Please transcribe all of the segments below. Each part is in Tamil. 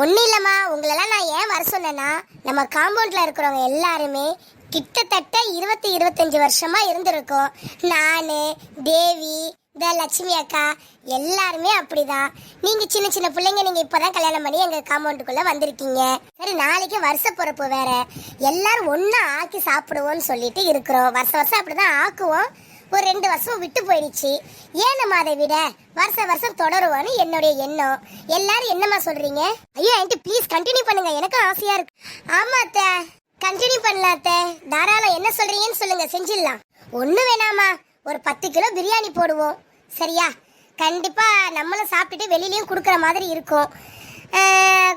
ஒன்றும் இல்லைம்மா உங்களெல்லாம் நான் ஏன் வர சொன்னேன்னா நம்ம காம்பவுண்டில் இருக்கிறவங்க எல்லாருமே கிட்டத்தட்ட இருபத்தி இருபத்தஞ்சி வருஷமாக இருந்திருக்கோம். நான் தேவி இந்த லட்சுமி அக்கா எல்லாருமே அப்படிதான். நீங்கள் சின்ன சின்ன பிள்ளைங்க நீங்கள் இப்போ தான் கல்யாணம் பண்ணி எங்கள் காம்பவுண்டுக்குள்ளே வந்திருக்கீங்க. சரி நாளைக்கு வருஷ பிறப்பு வேறு. எல்லாரும் ஒன்றா ஆக்கி சாப்பிடுவோம்னு சொல்லிட்டு இருக்கிறோம். வருஷம் வருஷம் அப்படிதான் ஆக்குவோம். ஒரு ரெண்டு வருஷம் விட்டு போயிடுச்சு. ஏன் நம்ம அதை விட? வருஷ வருஷம் தொடருவோன்னு என்னுடைய எண்ணம். எல்லாரும் என்னம்மா சொல்றீங்க? ஐயோ என்கிட்ட ப்ளீஸ் கண்டினியூ பண்ணுங்க. எனக்கும் ஆசையா இருக்கு. ஆமா அத்தை. கண்டினியூ பண்ணலாம் அத்தை. தாராளம் என்ன சொல்றீங்கன்னு சொல்லுங்க. செஞ்சிடலாம். ஒண்ணு வேணாமா ஒரு பத்து கிலோ பிரியாணி போடுவோம். சரியா? கண்டிப்பா நம்மளும் சாப்பிட்டுட்டு வெளியிலயும் கொடுக்குற மாதிரி இருக்கும்.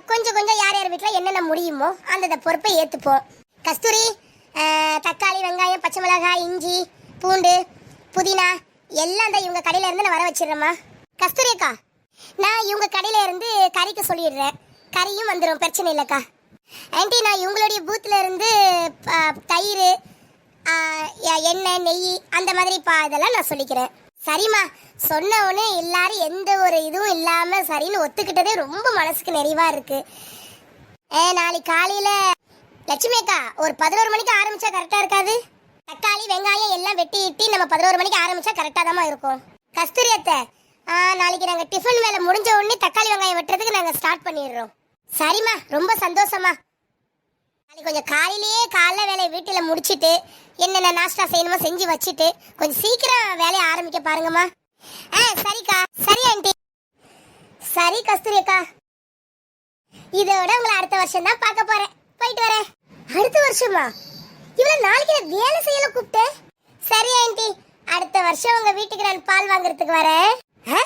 கொஞ்சம் கொஞ்சம் யார் யார் வீட்டில் என்னென்ன முடியுமோ அந்தந்த பொறுப்பை ஏற்றுப்போம் கஸ்தூரி தக்காளி எல்லாம் தான் இவங்க கடையில இருந்து நான் வர வச்சிடுறேம்மா. கஸ்தூரி அக்கா நான் இவங்க கடையில இருந்து கறிக்கு சொல்லிடுறேன். கறியும் வந்துடும் பிரச்சனை இல்லைக்கா. ஆண்டி நான் இவங்களுடைய பூத்தில் இருந்து ப- தயிர் எண்ணெய் நெய் அந்த மாதிரி பா இதெல்லாம் நான் சொல்லிக்கிறேன். சரிம்மா சொன்ன உடனே எல்லாரும் எந்த ஒரு இதுவும் இல்லாமல் சரின்னு ஒத்துக்கிட்டதே ரொம்ப மனசுக்கு நிறைவாக இருக்குது ஏ நாளைக்கு காலையில் லட்சுமி அக்கா ஒரு பதினோரு மணிக்கு ஆரம்பித்தா கரெக்டாக இருக்காது? தக்காளி வெங்காயம் எல்லாம் வெட்டி இட்டி நம்ம பதினோரு மணிக்கு ஆரம்பிச்சா கரெக்டாக தான் இருக்கும். கஸ்தூரி அத்தை நாளைக்கு நாங்கள் டிஃபன் வேலை முடிஞ்ச உடனே தக்காளி வெங்காயம் வெட்டுறதுக்கு நாங்கள் ஸ்டார்ட் பண்ணிடுறோம். சரிம்மா ரொம்ப சந்தோஷமா நாளைக்கு கொஞ்சம் காலையிலேயே காலைல வேலையை வீட்டில் முடிச்சிட்டு என்னென்ன நாஸ்டா செய்யணுமோ செஞ்சு வச்சுட்டு கொஞ்சம் சீக்கிரம் வேலையை ஆரம்பிக்க பாருங்கம்மா. ஆ சரிக்கா. சரி ஆண்டி சரி கஸ்தூரி அக்கா. இதோட உங்களை அடுத்த வருஷம் தான் பார்க்க போறேன். போயிட்டு வரேன். அடுத்த வருஷமா? இவ்வளவு நாளைக்கு வேலை செய்யல கூப்பிட்டேன் சரி ஆண்டி அடுத்த வருஷம் உங்க வீட்டுக்கு நான் பால் வாங்குறதுக்கு வரேன். ஆ?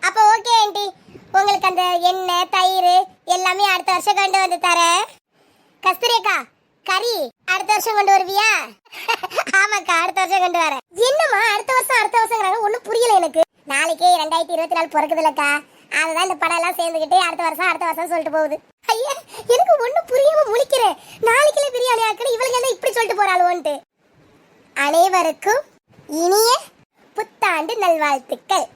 அப்போ ஓகே ஆண்டி உங்களுக்கு அந்த எண்ணெய் தயிர் எல்லாமே அடுத்த வருஷம் கொண்டு வந்து தரேன். கஸ்தூரி அக்கா கறி அடுத்த வருஷம் கொண்டு வருவியா? ஆமாக்கா அடுத்த வருஷம் கொண்டு வரேன். என்னம்மா அடுத்த வருஷம் அடுத்த வருஷங்கிறாங்க? ஒன்றும் புரியல எனக்கு. நாளைக்கே ரெண்டாயிரத்தி இருபத்தி நாலு பிறக்குதுலக்கா அதுதான் இந்த படம் எல்லாம் சேர்ந்துக்கிட்டு அடுத்த வருஷம் அடுத்த வருஷம் சொல்லிட்டு போகுது. ஐயா எனக்கு ஒன்றும் புரியாம முழிக்கிறேன். நாளைக்குல பிரியாணி ஆக்கணும் இவளுங்க என்ன இப்படி சொல்லிட்டு போறாளுவோன்ட்டு. அனைவருக்கும் இனிய புத்தாண்டு நல்வாழ்த்துக்கள்.